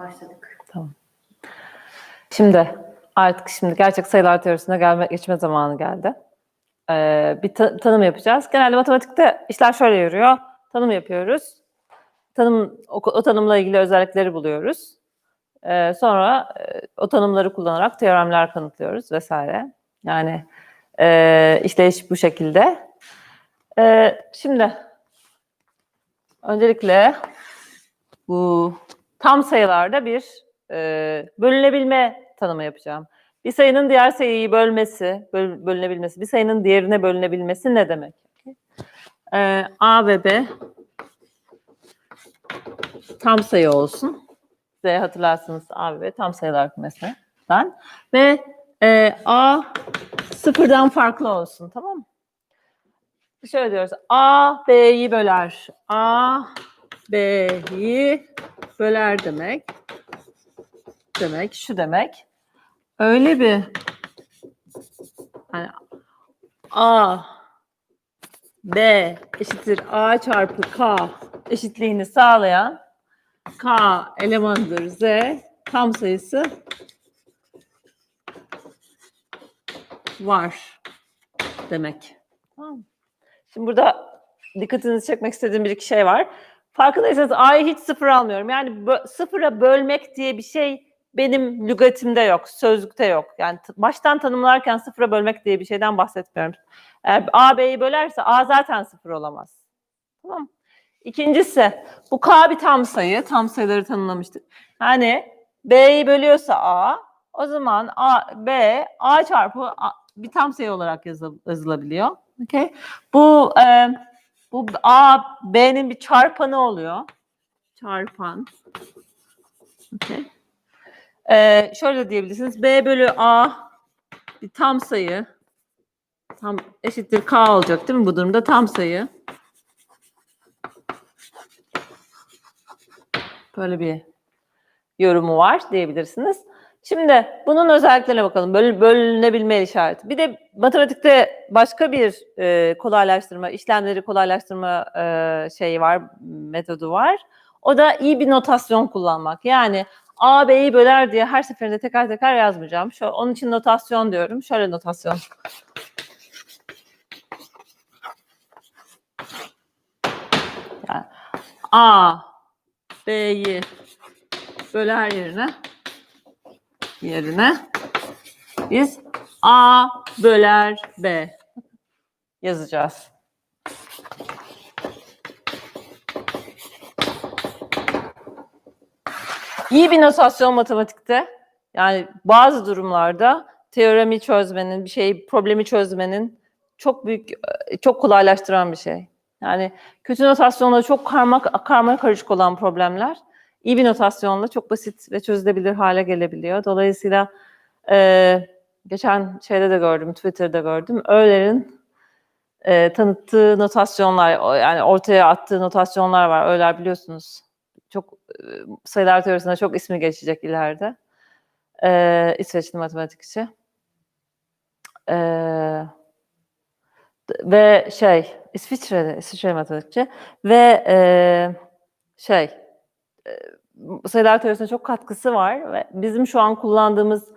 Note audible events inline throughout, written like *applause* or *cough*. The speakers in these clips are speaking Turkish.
Başladık. Şimdi artık şimdi gerçek sayılar teorisine gelme, geçme zamanı geldi. Ee, bir ta- tanım yapacağız. Genelde matematikte işler şöyle yürüyor. Tanım yapıyoruz. Tanım o, o tanımla ilgili özellikleri buluyoruz. Ee, sonra e, o tanımları kullanarak teoremler kanıtlıyoruz vesaire. Yani e, işleyiş bu şekilde. Ee, şimdi öncelikle bu tam sayılarda bir e, bölünebilme tanımı yapacağım. Bir sayının diğer sayıyı bölmesi, böl- bölünebilmesi, bir sayının diğerine bölünebilmesi ne demek? E, A ve B tam sayı olsun. Size hatırlarsınız A ve B tam sayılar kümesinden. Ve e, A sıfırdan farklı olsun tamam mı? Şöyle diyoruz. A B'yi böler. A B'yi böler demek. Demek şu demek. Öyle bir hani A B eşittir A çarpı K eşitliğini sağlayan K elemandır Z tam sayısı var demek. Tamam? Şimdi burada dikkatinizi çekmek istediğim bir iki şey var. Farkındaysanız A'yı hiç sıfır almıyorum. Yani bö- sıfıra bölmek diye bir şey benim lügatimde yok, sözlükte yok. Yani baştan tanımlarken sıfıra bölmek diye bir şeyden bahsetmiyorum. Eğer A B'yi bölerse A zaten sıfır olamaz. Tamam? İkincisi, bu K bir tam sayı. Tam sayıları tanımlamıştık. Yani B'yi bölüyorsa A, o zaman A, B, A çarpı A, bir tam sayı olarak yazı- yazılabiliyor. Okay? Bu e, bu A, B'nin bir çarpanı oluyor. Çarpan. Okay. Ee, şöyle diyebilirsiniz. B bölü A bir tam sayı. Tam eşittir K olacak değil mi bu durumda? Tam sayı. Böyle bir yorumu var diyebilirsiniz. Şimdi bunun özelliklerine bakalım. Böl, bölünebilme işareti. Bir de matematikte başka bir e, kolaylaştırma, işlemleri kolaylaştırma e, şeyi var, metodu var. O da iyi bir notasyon kullanmak. Yani A, B'yi böler diye her seferinde teker teker yazmayacağım. Şu, onun için notasyon diyorum. Şöyle notasyon. Yani A, B'yi böler yerine yerine biz A böler B yazacağız. İyi bir notasyon matematikte yani bazı durumlarda teoremi çözmenin, bir şeyi problemi çözmenin çok büyük çok kolaylaştıran bir şey. Yani kötü notasyonla çok karma karma karışık olan problemler iyi bir notasyonla çok basit ve çözülebilir hale gelebiliyor. Dolayısıyla e, geçen şeyde de gördüm, Twitter'da gördüm. Öğler'in e, tanıttığı notasyonlar, yani ortaya attığı notasyonlar var. Öğler biliyorsunuz çok e, sayılar teorisinde çok ismi geçecek ileride. E, İsveçli matematikçi. E, ve şey, İsviçre'de, İsviçre matematikçi ve e, şey, sayılar teorisine çok katkısı var ve bizim şu an kullandığımız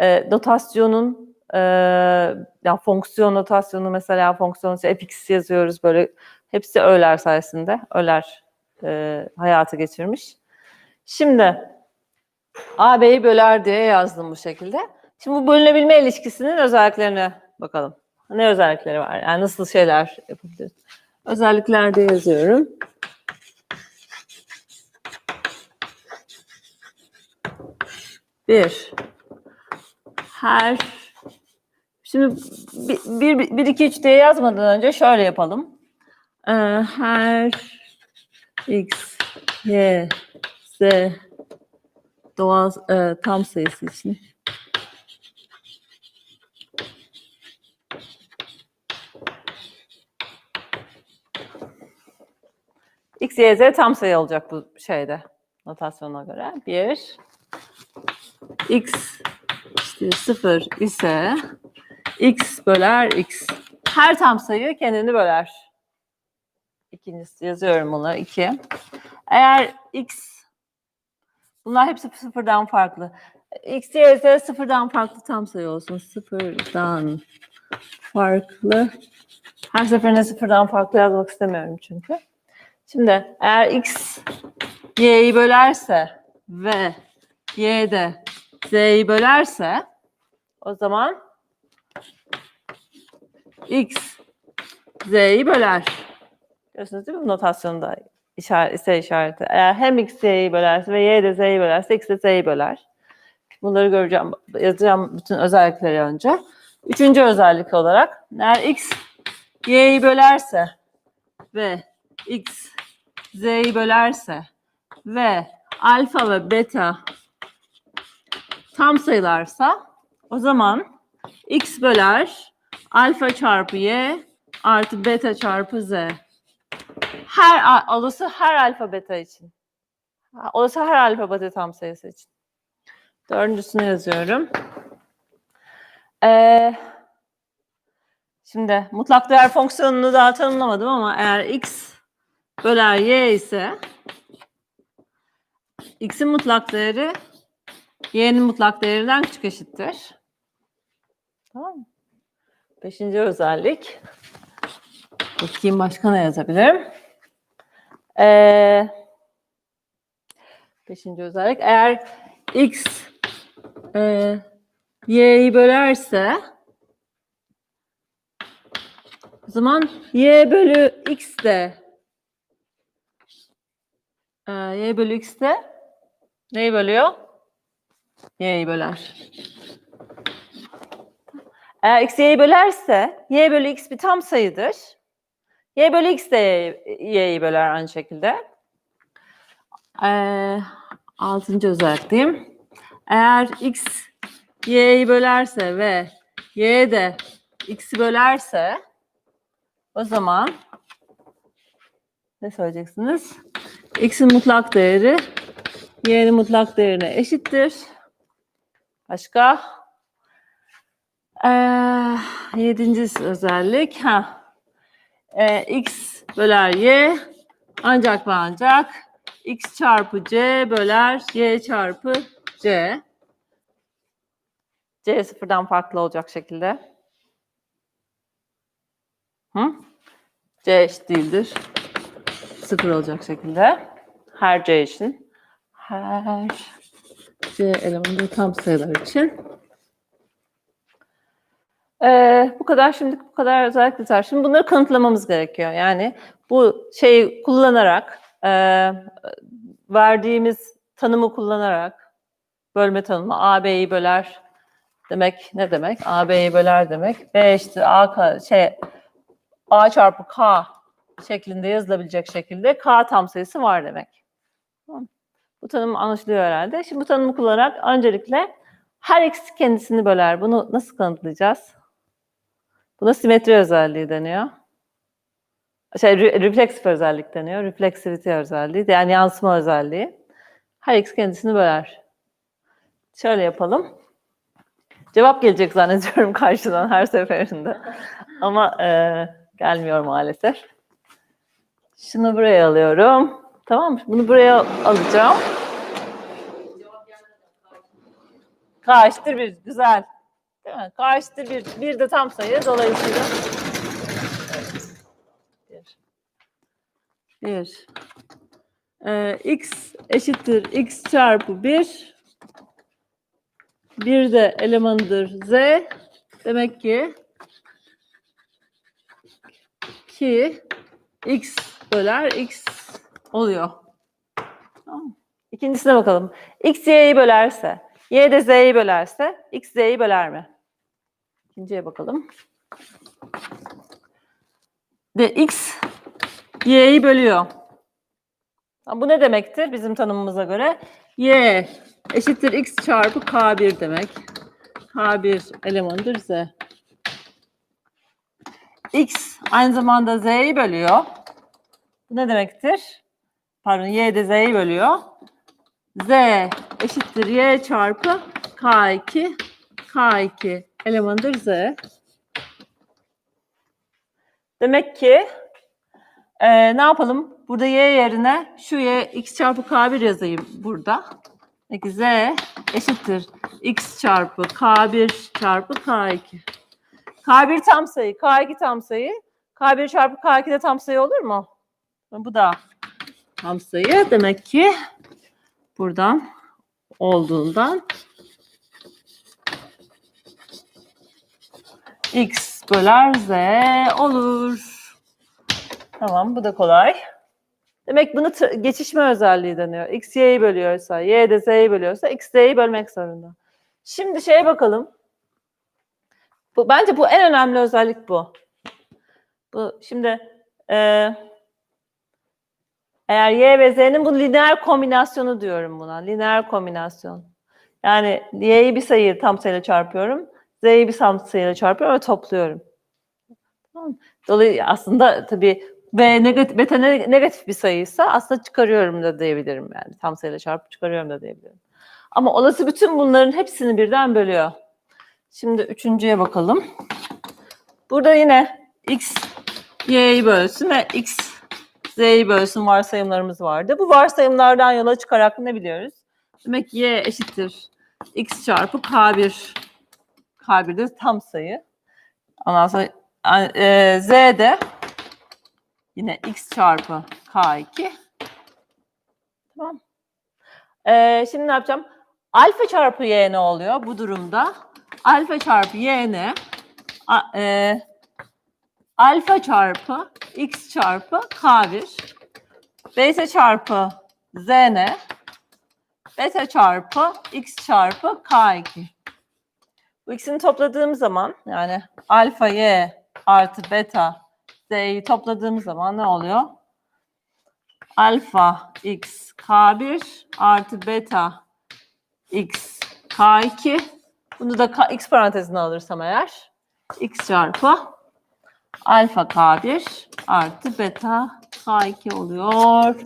e, notasyonun e, ya fonksiyon notasyonu mesela fonksiyon fx yazıyoruz böyle hepsi Euler sayesinde Euler e, hayata geçirmiş. Şimdi AB'yi böler diye yazdım bu şekilde. Şimdi bu bölünebilme ilişkisinin özelliklerine bakalım. Ne özellikleri var? Yani nasıl şeyler yapabiliriz? Özelliklerde yazıyorum. Bir. Her Şimdi bir, bir, bir iki üç diye yazmadan önce şöyle yapalım. Ee, her x, y, z doğal e, tam sayısı için. X, Y, Z tam sayı olacak bu şeyde notasyona göre. Bir. X işte sıfır ise X böler X. Her tam sayı kendini böler. İkincisi yazıyorum bunu. iki. Eğer X Bunlar hepsi sıfırdan farklı. X, Y, Z sıfırdan farklı tam sayı olsun. Sıfırdan farklı. Her seferinde sıfırdan farklı yazmak istemiyorum çünkü. Şimdi eğer X Y'yi bölerse ve Y de Z'yi bölerse o zaman X Z'yi böler. Görüyorsunuz değil mi notasyonda işaret, ise işareti. Eğer hem X Y'yi bölerse ve Y de Z'yi bölerse X de Z'yi böler. Bunları göreceğim, yazacağım bütün özellikleri önce. Üçüncü özellik olarak eğer X Y'yi bölerse ve X Z'yi bölerse ve alfa ve beta tam sayılarsa o zaman X böler alfa çarpı Y artı beta çarpı Z. Her olası her alfa beta için. Olası her alfa beta tam sayısı için. Dördüncüsünü yazıyorum. Ee, şimdi mutlak değer fonksiyonunu daha tanımlamadım ama eğer x böler y ise x'in mutlak değeri y'nin mutlak değerinden küçük eşittir. Tamam mı? Beşinci özellik. Bakayım başka ne yazabilirim? Ee, beşinci özellik. Eğer x e, y'yi bölerse o zaman y bölü x de e, y bölü x de neyi bölüyor? Y'yi böler. Eğer x y'yi bölerse y bölü x bir tam sayıdır. y bölü x de y'yi böler aynı şekilde. Ee, altıncı özellik diyeyim. Eğer x y'yi bölerse ve y de x'i bölerse o zaman ne söyleyeceksiniz? x'in mutlak değeri y'nin mutlak değerine eşittir. Başka? Ee, yedinci özellik. Ha. Ee, x böler y ancak ve ancak x çarpı c böler y çarpı c. C sıfırdan farklı olacak şekilde. Hı? C eşit değildir. Sıfır olacak şekilde. Her C için. Her C elemanı tam sayılar için. Ee, bu kadar şimdilik bu kadar özellikle yeter. Şimdi bunları kanıtlamamız gerekiyor. Yani bu şeyi kullanarak e, verdiğimiz tanımı kullanarak bölme tanımı A B'yi böler demek ne demek? A B'yi böler demek. B eşittir A şey A çarpı K şeklinde yazılabilecek şekilde K tam sayısı var demek. Tamam. Bu tanım anlaşılıyor herhalde. Şimdi bu tanımı kullanarak öncelikle her x kendisini böler. Bunu nasıl kanıtlayacağız? Buna simetri özelliği deniyor. Şey, re- refleksif özellik deniyor. Reflexivity özelliği. Yani yansıma özelliği. Her x kendisini böler. Şöyle yapalım. Cevap gelecek zannediyorum *laughs* karşıdan her seferinde. Ama e, gelmiyor maalesef. Şunu buraya alıyorum. Tamam mı? Bunu buraya alacağım. K eşittir bir. Güzel. Değil mi? K eşittir bir. Bir de tam sayı. Dolayısıyla bir. Bir. Ee, x eşittir x çarpı bir. Bir de elemanıdır z. Demek ki ki x böler x oluyor. Tamam. İkincisine bakalım. x y'yi bölerse, y de z'yi bölerse, x z'yi böler mi? İkinciye bakalım. De x y'yi bölüyor. Bu ne demektir bizim tanımımıza göre? y eşittir x çarpı k1 demek. k1 elemanıdır z. x aynı zamanda z'yi bölüyor. Bu ne demektir? Pardon y de z'yi bölüyor. Z eşittir y çarpı k2 k2 elemanıdır z. Demek ki e, ne yapalım? Burada y yerine şu y x çarpı k1 yazayım burada. Peki z eşittir x çarpı k1 çarpı k2. k1 tam sayı, k2 tam sayı. k1 çarpı k2 de tam sayı olur mu? Bu da tam sayı. Demek ki buradan olduğundan x böler z olur. Tamam bu da kolay. Demek bunu geçişme özelliği deniyor. X y'yi bölüyorsa, y de z'yi bölüyorsa x z'yi bölmek zorunda. Şimdi şeye bakalım. Bu, bence bu en önemli özellik bu. Bu şimdi e, eğer y ve z'nin bu lineer kombinasyonu diyorum buna. Lineer kombinasyon. Yani y'yi bir sayı tam sayıyla çarpıyorum. Z'yi bir tam sayıyla çarpıyorum ve topluyorum. Tamam. Dolayısıyla aslında tabii ve negatif, beta ne- negatif bir sayıysa aslında çıkarıyorum da diyebilirim yani. Tam sayıyla çarpıp çıkarıyorum da diyebilirim. Ama olası bütün bunların hepsini birden bölüyor. Şimdi üçüncüye bakalım. Burada yine x y'yi bölsün ve x z'yi bölsün varsayımlarımız vardı. Bu varsayımlardan yola çıkarak ne biliyoruz? Demek y eşittir x çarpı k1 k1 de tam sayı. Ondan sonra e, z de yine x çarpı k2. Tamam. E, şimdi ne yapacağım? Alfa çarpı y ne oluyor bu durumda? Alfa çarpı y ne? A- e, alfa çarpı x çarpı k1. Beta çarpı z ne? Beta çarpı x çarpı k2. Bu ikisini topladığım zaman yani alfa y artı beta z'yi topladığım zaman ne oluyor? Alfa x k1 artı beta x k2 bunu da k, x parantezine alırsam eğer x çarpı alfa k1 artı beta k2 oluyor.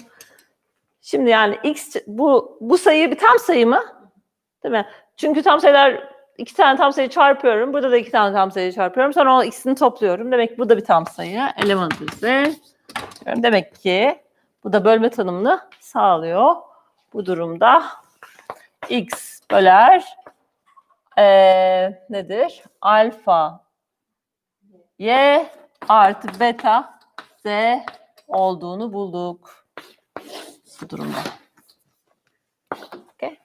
Şimdi yani x bu bu sayı bir tam sayı mı? Değil mi? Çünkü tam sayılar iki tane tam sayı çarpıyorum. Burada da iki tane tam sayı çarpıyorum. Sonra o ikisini topluyorum. Demek ki bu da bir tam sayı. Elemanı ise demek ki bu da bölme tanımını sağlıyor. Bu durumda x böler eee, nedir? Alfa y artı beta z olduğunu bulduk. Bu durumda. Okay.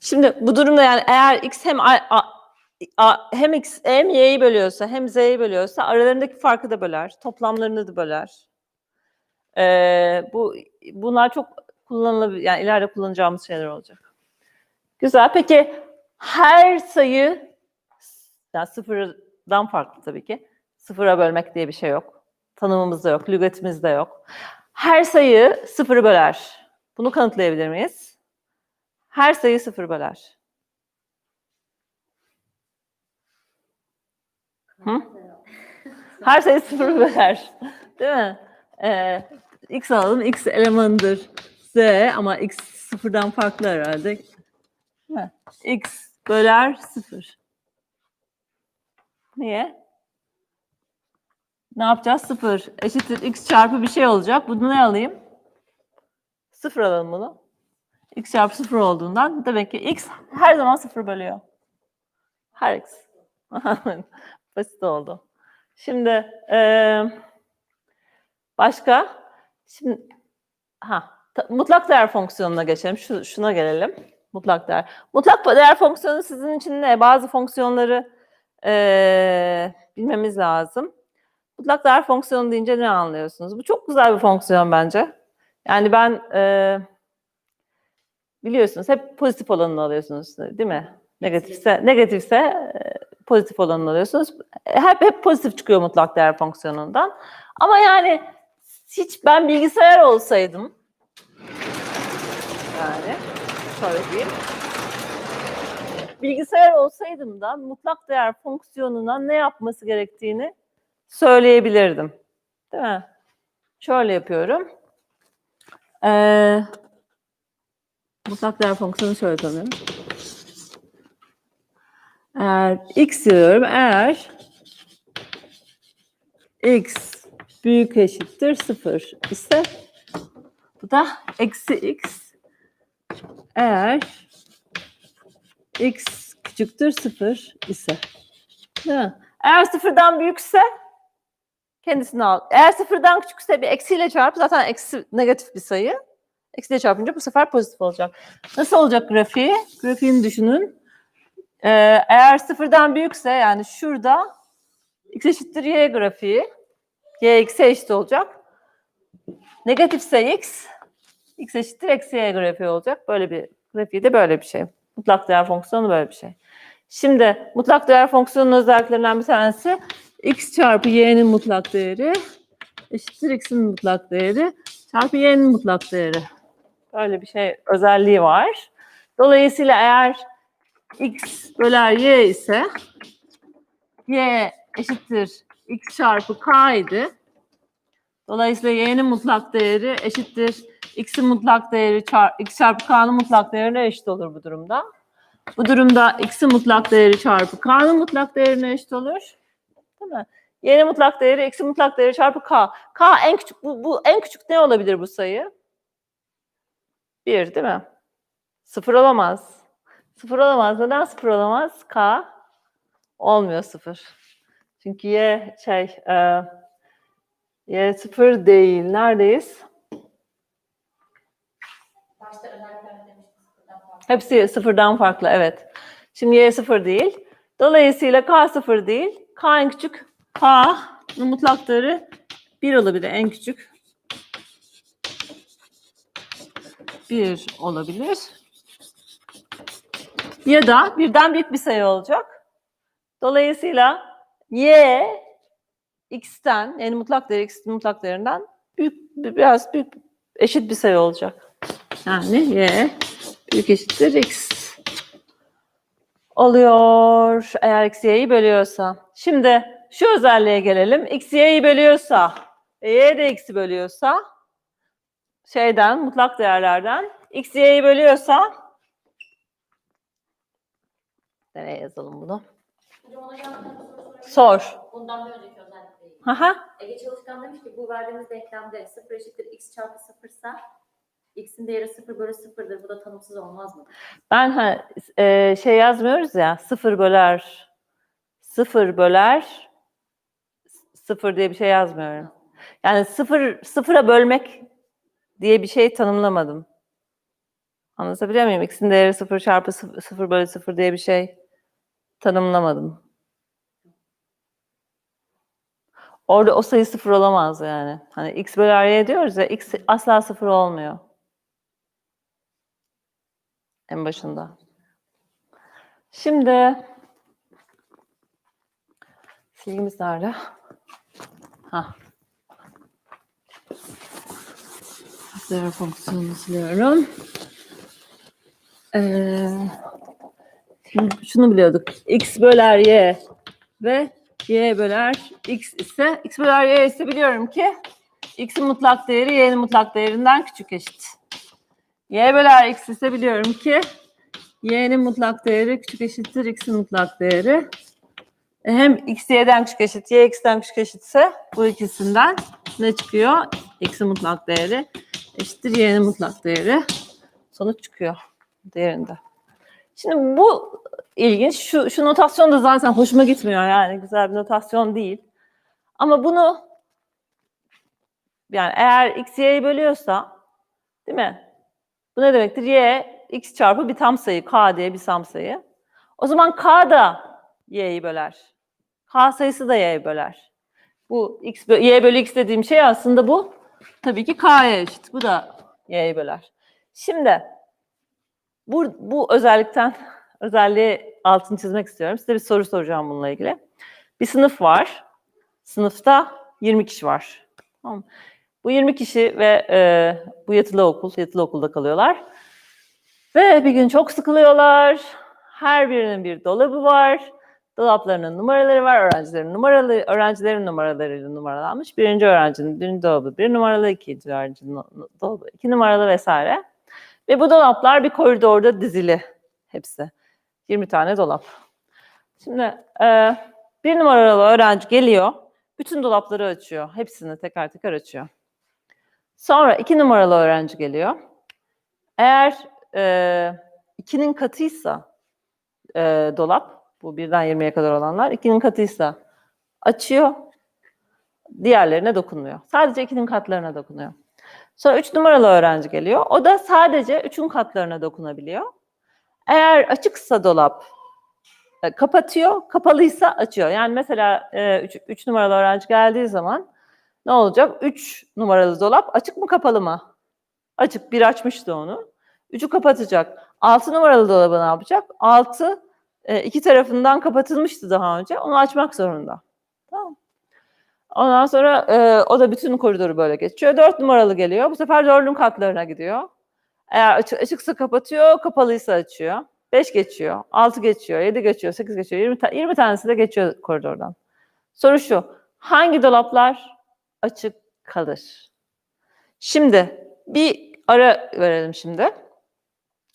Şimdi bu durumda yani eğer x hem a, a- a- hem x hem y'yi bölüyorsa hem z'yi bölüyorsa aralarındaki farkı da böler. Toplamlarını da böler. Ee, bu bunlar çok kullanılabilir yani ileride kullanacağımız şeyler olacak. Güzel. Peki her sayı yani sıfırdan farklı tabii ki. Sıfıra bölmek diye bir şey yok. Tanımımızda yok, lügatimizde yok. Her sayı sıfırı böler. Bunu kanıtlayabilir miyiz? Her sayı sıfır böler. Hı? Her sayı sıfır böler. Değil mi? Ee, x alalım. X elemanıdır. Z ama x sıfırdan farklı herhalde. Mi? X böler sıfır. Niye? Ne yapacağız? Sıfır. Eşittir x çarpı bir şey olacak. Bunu ne alayım? Sıfır alalım bunu. x çarpı sıfır olduğundan demek ki x her zaman sıfır bölüyor. Her x. *laughs* Basit oldu. Şimdi eee, başka? Şimdi ha mutlak değer fonksiyonuna geçelim. Şu, şuna gelelim. Mutlak değer. Mutlak değer fonksiyonu sizin için ne? Bazı fonksiyonları eee, bilmemiz lazım. Mutlak değer fonksiyonu deyince ne anlıyorsunuz? Bu çok güzel bir fonksiyon bence. Yani ben eee, biliyorsunuz hep pozitif olanını alıyorsunuz değil mi? Negatifse negatifse e, pozitif olanını alıyorsunuz. Hep hep pozitif çıkıyor mutlak değer fonksiyonundan. Ama yani hiç ben bilgisayar olsaydım yani şöyle diyeyim. Bilgisayar olsaydım da mutlak değer fonksiyonuna ne yapması gerektiğini söyleyebilirdim. Değil mi? Şöyle yapıyorum. Ee, mutlak değer fonksiyonu şöyle tanıyorum. Eğer x diyorum, eğer x büyük eşittir sıfır ise bu da eksi x eğer x küçüktür 0 ise. Değil mi? Eğer sıfırdan büyükse kendisini al. Eğer sıfırdan küçükse bir eksiyle çarp. Zaten eksi negatif bir sayı. Eksiyle çarpınca bu sefer pozitif olacak. Nasıl olacak grafiği? Grafiğini düşünün. Ee, eğer sıfırdan büyükse yani şurada x eşittir y grafiği. y x'e eşit olacak. Negatifse x, x eşittir eksi y grafiği olacak. Böyle bir grafiği de böyle bir şey. Mutlak değer fonksiyonu böyle bir şey. Şimdi mutlak değer fonksiyonunun özelliklerinden bir tanesi x çarpı y'nin mutlak değeri eşittir x'in mutlak değeri çarpı y'nin mutlak değeri. Böyle bir şey özelliği var. Dolayısıyla eğer x böler y ise y eşittir x çarpı k idi. Dolayısıyla y'nin mutlak değeri eşittir x'in mutlak değeri çar x çarpı k'nın mutlak değerine eşit olur bu durumda. Bu durumda x'in mutlak değeri çarpı k'nın mutlak değerine eşit olur. Değil mi? Y'nin mutlak değeri x'in mutlak değeri çarpı k. K en küçük bu, bu en küçük ne olabilir bu sayı? 1 değil mi? Sıfır olamaz. Sıfır olamaz. Neden sıfır olamaz? K olmuyor sıfır. Çünkü y şey e, y sıfır değil. Neredeyiz? Hepsi sıfırdan farklı evet. Şimdi y sıfır değil. Dolayısıyla k sıfır değil. K en küçük. K'nın mutlak değeri 1 olabilir en küçük. 1 olabilir. Ya da birden büyük bir sayı olacak. Dolayısıyla y x'ten yani mutlak değeri x'in mutlak değerinden büyük biraz büyük eşit bir sayı olacak. Yani y büyük eşittir x oluyor eğer x y'yi bölüyorsa. Şimdi şu özelliğe gelelim. x y'yi bölüyorsa y de x'i bölüyorsa şeyden mutlak değerlerden x y'yi bölüyorsa nereye yazalım bunu? Sor. Bundan bir önceki özellik değil. Aha. Ege Çalışkan demiş ki bu verdiğimiz denklemde 0 eşittir x çarpı 0 ise x'in değeri 0 bölü 0'dır. Bu da tanımsız olmaz mı? Ben ha, e, şey yazmıyoruz ya sıfır böler sıfır böler sıfır diye bir şey yazmıyorum. Yani sıfır sıfıra bölmek diye bir şey tanımlamadım. Anlatabiliyor muyum? X'in değeri sıfır çarpı sıfır, sıfır bölü sıfır diye bir şey tanımlamadım. Orada o sayı sıfır olamaz yani. Hani x böler y diyoruz ya x asla sıfır olmuyor. En başında. Şimdi silgimiz nerede? Ha. Değer fonksiyonunu siliyorum. Ee, şimdi şunu biliyorduk. X böler Y ve Y böler X ise X böler Y ise biliyorum ki X'in mutlak değeri Y'nin mutlak değerinden küçük eşit. Y böler X ise biliyorum ki Y'nin mutlak değeri küçük eşittir X'in mutlak değeri. E, Hem X Y'den küçük eşit, Y X'ten küçük eşitse bu ikisinden ne çıkıyor? X'in mutlak değeri eşittir Y'nin mutlak değeri. Sonuç çıkıyor değerinde. Şimdi bu ilginç. Şu, şu notasyon da zaten hoşuma gitmiyor yani. Güzel bir notasyon değil. Ama bunu yani eğer x y'yi bölüyorsa değil mi? Bu ne demektir? Y x çarpı bir tam sayı. K diye bir tam sayı. O zaman K da y'yi böler. K sayısı da y'yi böler. Bu x bö- y bölü x dediğim şey aslında bu. Tabii ki k'ya eşit. Bu da y'yi böler. Şimdi bu, bu özellikten *laughs* özelliği altını çizmek istiyorum. Size bir soru soracağım bununla ilgili. Bir sınıf var. Sınıfta 20 kişi var. Tamam. Bu 20 kişi ve e, bu yatılı okul, yatılı okulda kalıyorlar. Ve bir gün çok sıkılıyorlar. Her birinin bir dolabı var. Dolaplarının numaraları var. Öğrencilerin numaralı, öğrencilerin numaralarıyla numaralanmış. Birinci öğrencinin birinci dolabı bir numaralı, ikinci öğrencinin dolabı iki numaralı vesaire. Ve bu dolaplar bir koridorda dizili hepsi. 20 tane dolap. Şimdi e, bir numaralı öğrenci geliyor. Bütün dolapları açıyor. Hepsini teker teker açıyor. Sonra iki numaralı öğrenci geliyor. Eğer e, 2'nin katıysa e, dolap, bu birden 20'ye kadar olanlar 2'nin katıysa açıyor, diğerlerine dokunmuyor. Sadece 2'nin katlarına dokunuyor. Sonra 3 numaralı öğrenci geliyor. O da sadece 3'ün katlarına dokunabiliyor. Eğer açıksa dolap e, kapatıyor, kapalıysa açıyor. Yani mesela 3 numaralı öğrenci geldiği zaman ne olacak? 3 numaralı dolap açık mı kapalı mı? Açık. Bir açmıştı onu. 3'ü kapatacak. 6 numaralı dolabı ne yapacak? 6 iki tarafından kapatılmıştı daha önce. Onu açmak zorunda. Tamam. Ondan sonra e, o da bütün koridoru böyle geçiyor. 4 numaralı geliyor. Bu sefer 4'ün katlarına gidiyor. Eğer açık, açıksa kapatıyor, kapalıysa açıyor. 5 geçiyor, 6 geçiyor, 7 geçiyor, 8 geçiyor, 20, ta- 20 tanesi de geçiyor koridordan. Soru şu, hangi dolaplar açık kalır? Şimdi bir ara verelim şimdi.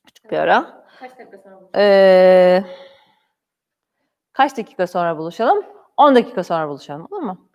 Küçük bir ara. Kaç dakika sonra buluşalım? Ee, kaç dakika sonra buluşalım? 10 dakika sonra buluşalım, olur mu?